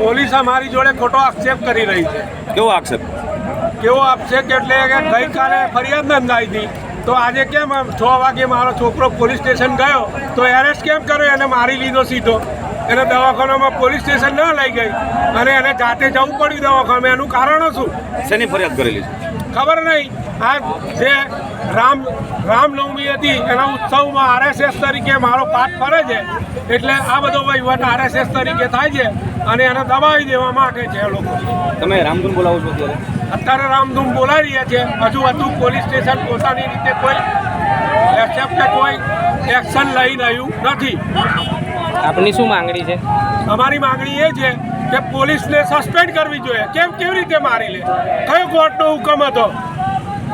Police અમારી જોડે ખોટો આક્ષેપ કરી રહી છે. કેવો આક્ષેપ? કેવો આક્ષેપ? એટલે કે ગઈકાલે ફરિયાદ નોંધાઈ હતી. તો આજે કેમ છ વાગે મારો છોકરો પોલીસ સ્ટેશન ગયો? તો એરેસ્ટ કેમ કર્યો? એને મારી લીધો સીધો. એને દવાખાનામાં પોલીસ સ્ટેશન ન લઈ ગઈ. અને એને જાતે જવું પડ્યું દવાખાને એનું કારણ શું? શેની ફરિયાદ કરેલી છે? ખબર નહીં. આ જે રામ રામનવમી હતી એના ઉત્સવમાં આરએસએસ તરીકે મારો પાઠ ફરે છે. એટલે આ બધો વહીવટ આરએસએસ તરીકે થાય છે. અને એને દબાવી દેવા માંગે છે લોકો. તમે રામધૂન બોલાવો છો અત્યારે? અત્યારે રામધૂમ બોલાવી રહ્યા છે. હજુ હતું પોલીસ સ્ટેશન પોતાની રીતે કોઈ એક્સેપ્ટ કોઈ એક્શન લઈ રહ્યું નથી. આપની શું માંગણી છે? અમારી માંગણી એ છે કે પોલીસને સસ્પેન્ડ કરવી જોઈએ. કેમ કેવી રીતે મારી લે? કયો કોર્ટનો હુકમ હતો?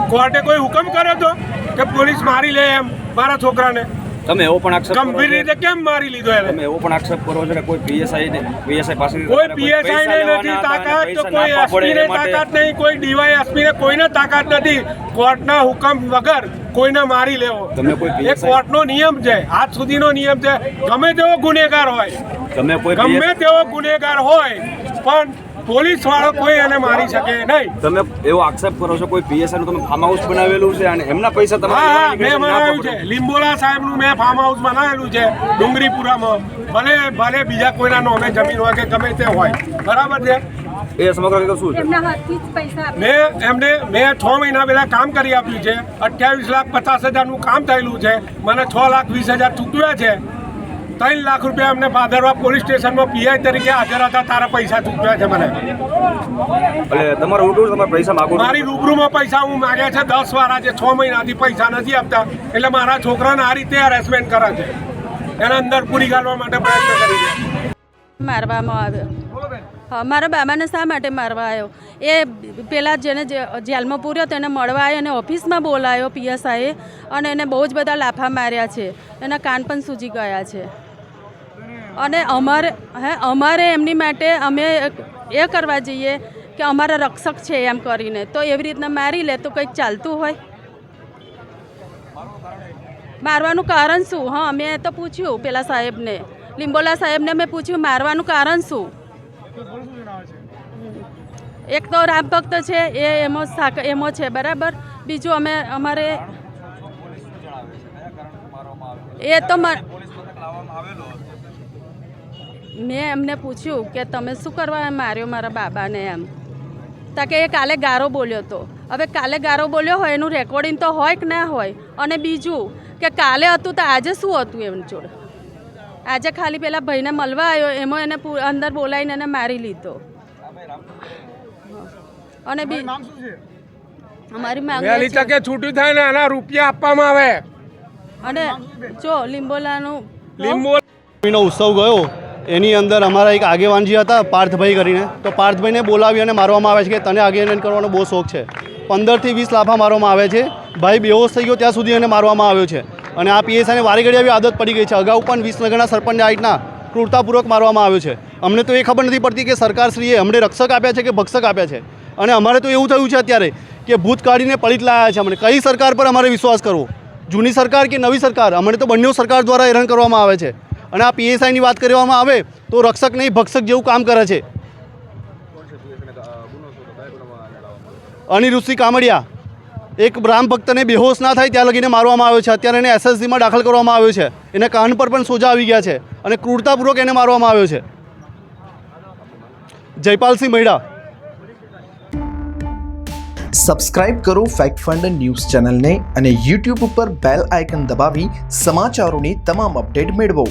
કોર્ટે કોઈ હુકમ કર્યો હતો કે પોલીસ મારી લે એમ મારા છોકરાને? તમે એવો પણ આક્ષેપ ગંભીર રીતે કેમ મારી લીધો એને? તમે એવો પણ આક્ષેપ કરો છો કે કોઈ પીએસઆઈ ને પીએસઆઈ પાસે કોઈ પીએસઆઈ ને નથી તાકાત તો કોઈ એસપી ને તાકાત નહીં કોઈ ડીવાય એસપી ને કોઈને તાકાત નથી. કોર્ટના હુકમ વગર કોઈને મારી લેવો. તમે કોઈ એ PSI કોર્ટનો નિયમ છે. આજ સુધીનો નિયમ છે. ગમે તેવો ગુનેગાર હોય. તમે કોઈ ગમે તેવો ગુનેગાર હોય પણ પોલીસ વાળો કોઈ એને મારી શકે નહીં. તમે એવો આક્ષેપ કરો છો કોઈ પીએસઆઈ નું તમે ફાર્મ હાઉસ બનાવેલું છે અને એમના પૈસા તમે હા હા મેં બનાવ્યું છે. લીંબોલા સાહેબનું મેં ફાર્મ હાઉસ બનાવેલું છે ડુંગરીપુરામાં ભલે ભલે બીજા કોઈના નોમે જમીન હોય કે ગમે તે હોય. બરાબર છે? એ સમગ્ર શું છે? મેં એમને મેં છ મહિના પહેલા કામ કરી આપ્યું છે. અઠ્યાવીસ લાખ પચાસ હજારનું કામ થયેલું છે. મને છ લાખ વીસ હજાર ચૂકવ્યા છે. ત્રણ લાખ રૂપિયા અમને પાદરવા પોલીસ સ્ટેશનમાં પીઆઈ તરીકે હાજર હતા તારા પૈસા ચૂકવ્યા છે મને. એટલે તમારે રૂબરૂ તમારે પૈસા માગો મારી રૂબરૂમાં પૈસા હું માગ્યા છે દસ વાર આજે છ મહિનાથી પૈસા નથી આપતા. એટલે મારા છોકરાને આ રીતે હેરેસમેન્ટ કરે છે. એના અંદર પૂરી ગાળવા માટે પ્રયત્ન કરી છે. મારવામાં આવ્યો હા મારા બાબાને શા માટે મારવા આવ્યો? એ પેલા જેને જે- જેલમાં પૂર્યો તેને મળવા આવ્યો અને ઓફિસમાં બોલાયો પીએસઆઈએ અને એને બહુ જ બધા લાફા માર્યા છે. એના કાન પણ સૂજી ગયા છે. અને અમારે હે અમારે એમની માટે અમે એ કરવા જઈએ કે અમારા રક્ષક છે એમ કરીને. તો એવી રીતના મારી લે તો કંઈક ચાલતું હોય. મારવાનું કારણ શું? હા મેં તો પૂછ્યું પેલા સાહેબને. લીંબોલા સાહેબને મેં પૂછ્યું મારવાનું કારણ શું? એક તો રામ ભક્ત છે એ એમો એમો છે બરાબર? બીજું અમે અમારે એ તો મ- એમને પૂછ્યું કે તમે શું કરવા માર્યો મારા બાબાને એમ. તા કે એ કાલે ગારો બોલ્યો હતો હવે કાલે ગારો બોલ્યો હોય એનું રેકોર્ડિંગ તો હોય કે ના હોય? અને બીજું કે કાલે હતું તો આજે શું હતું એમની જોડે? આજે ખાલી પેલા ભાઈને મળવા આવ્યો એમાં એને અંદર બોલાવીને એને મારી લીધો. અને બી અમારી માંગ કે છૂટું તકે છૂટી થાય ને એના રૂપિયા આપવામાં આવે. અને જો લીંબોલાનું લીંબો ઉત્સવ ગયો. એની અંદર અમારા એક આગેવાનજી હતા, પાર્થભાઈ કરીને. તો પાર્થભાઈને બોલાવી અને મારવામાં આવે છે કે તને આગેવાન કરવાનો બહુ શોખ છે. પંદરથી વીસ લાફા મારવામાં આવે છે. ભાઈ બેહોશ થઈ ગયો ત્યાં સુધી એને મારવામાં આવ્યો છે. અને આ પીએસઆઈને વારે ઘડી આવી આદત પડી ગઈ છે. અગાઉ પણ વિસનગરના સરપંચ આ રીતના ક્રૂરતાપૂર્વક મારવામાં આવ્યો છે. અમને તો એ ખબર નથી પડતી કે સરકારશ્રીએ અમને રક્ષક આપ્યા છે કે ભક્ષક આપ્યા છે. અને અમારે તો એવું થયું છે અત્યારે કે ભૂત કાઢીને પલિત લાયા છે અમને. કઈ સરકાર પર અમારે વિશ્વાસ કરવો? જૂની સરકાર કે નવી સરકાર? અમને તો બંને સરકાર દ્વારા હેરાન કરવામાં આવે છે. અને આ પીએસઆઈની વાત કરવામાં આવે તો રક્ષક નહીં, ભક્ષક જેવું કામ કરે છે. અનિરુષિ કામડિયા, એક રામ ભક્તને બેહોશ ના થાય ત્યાં લગીને મારવામાં આવ્યો છે. અત્યારે એને એસએસસીમાં દાખલ કરવામાં આવ્યો છે. એને કાન પર પણ સોજા આવી ગયા છે અને ક્રૂરતાપૂર્વક એને મારવામાં આવ્યો છે. જયપાલસિંહ મૈડા. સબસ્ક્રાઇબ કરો ફેક્ટ ફંડ ન્યૂઝ ચેનલને અને યુટ્યુબ ઉપર બેલ આઇકન દબાવી સમાચારોની તમામ અપડેટ મેળવો.